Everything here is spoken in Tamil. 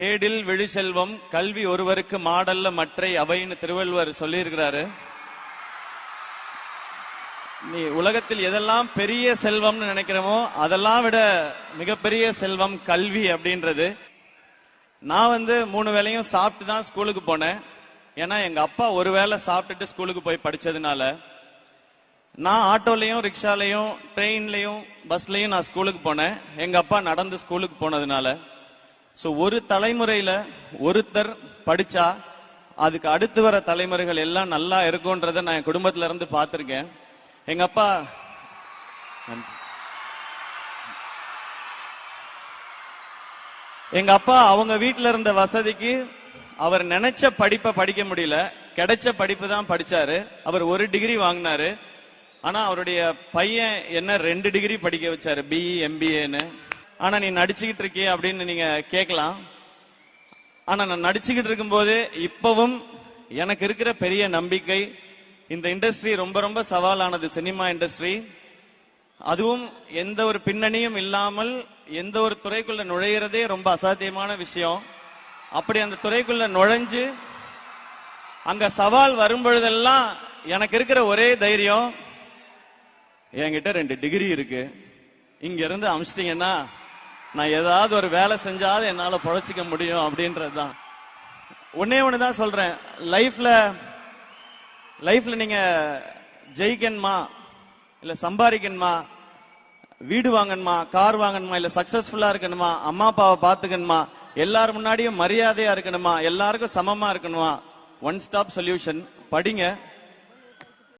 ஏடில் விழிசெல்வம் கல்வி ஒருவருக்கு மாடல்ல மற்றை அவைன்னு திருவள்ளுவர் சொல்லியிருக்கிறாரு. நீ உலகத்தில் எதெல்லாம் பெரிய செல்வம்னு நினைக்கிறோமோ அதெல்லாம் விட மிகப்பெரிய செல்வம் கல்வி அப்படின்றது. நான் வந்து மூணு வேளையும் சாப்பிட்டு தான் ஸ்கூலுக்கு போனேன். ஏன்னா எங்க அப்பா ஒரு வேளை சாப்பிட்டுட்டு ஸ்கூலுக்கு போய் படிச்சதுனால நான் ஆட்டோலையும் ரிக்ஷாலையும் ட்ரெயின்லையும் பஸ்லையும் நான் ஸ்கூலுக்கு போனேன். எங்க அப்பா நடந்து ஸ்கூலுக்கு போனதுனால. ஸோ ஒரு தலைமுறையில ஒருத்தர் படிச்சா அதுக்கு அடுத்து வர தலைமுறைகள் எல்லாம் நல்லா இருக்கும்ன்றத நான் என் குடும்பத்துல இருந்து பார்த்துருக்கேன். எங்க அப்பா எங்க அப்பா அவங்க வீட்ல இருந்த வசதிக்கு அவர் நினைச்ச படிப்பை படிக்க முடியல. கிடைச்ச படிப்பு தான் படிச்சாரு. அவர் ஒரு டிகிரி வாங்கினாரு. ஆனா அவருடைய பையன் என்ன ரெண்டு டிகிரி படிக்க வச்சாரு. பிஇ எம்பிஏன்னு ஆனா நீ நடிச்சுக்கிட்டு இருக்கிய அப்படின்னு நீங்க கேட்கலாம். ஆனா நான் நடிச்சுக்கிட்டு இருக்கும்போது இப்பவும் எனக்கு இருக்கிற பெரிய நம்பிக்கை இந்த இண்டஸ்ட்ரி ரொம்ப ரொம்ப சவாலானது சினிமா இண்டஸ்ட்ரி. அதுவும் எந்த ஒரு பின்னணியும் இல்லாமல் எந்த ஒரு துறைக்குள்ள நுழையிறதே ரொம்ப அசாத்தியமான விஷயம். அப்படி அந்த துறைக்குள்ள நுழைஞ்சு அங்க சவால் வரும் பொழுதெல்லாம் எனக்கு இருக்கிற ஒரே தைரியம் என்கிட்ட ரெண்டு டிகிரி இருக்கு. இங்க இருந்து அமிச்சிட்டீங்கன்னா நான் ஏதாவது ஒரு வேலை செஞ்சாவது என்னால் பொழைச்சிக்க முடியும் அப்படின்றது தான் ஒன்றே ஒன்னே தான் சொல்கிறேன் லைஃப்பில் லைஃப்பில் நீங்கள் ஜெயிக்கணுமா? இல்லை சம்பாதிக்கணுமா? வீடு வாங்கணுமா? கார் வாங்கணுமா? இல்லை சக்ஸஸ்ஃபுல்லாக இருக்கணுமா? அம்மா அப்பாவை பார்த்துக்கணுமா? எல்லார் முன்னாடியும் மரியாதையாக இருக்கணுமா? எல்லாருக்கும் சமமாக இருக்கணுமா? ஒன் ஸ்டாப் சொல்யூஷன் படிங்க.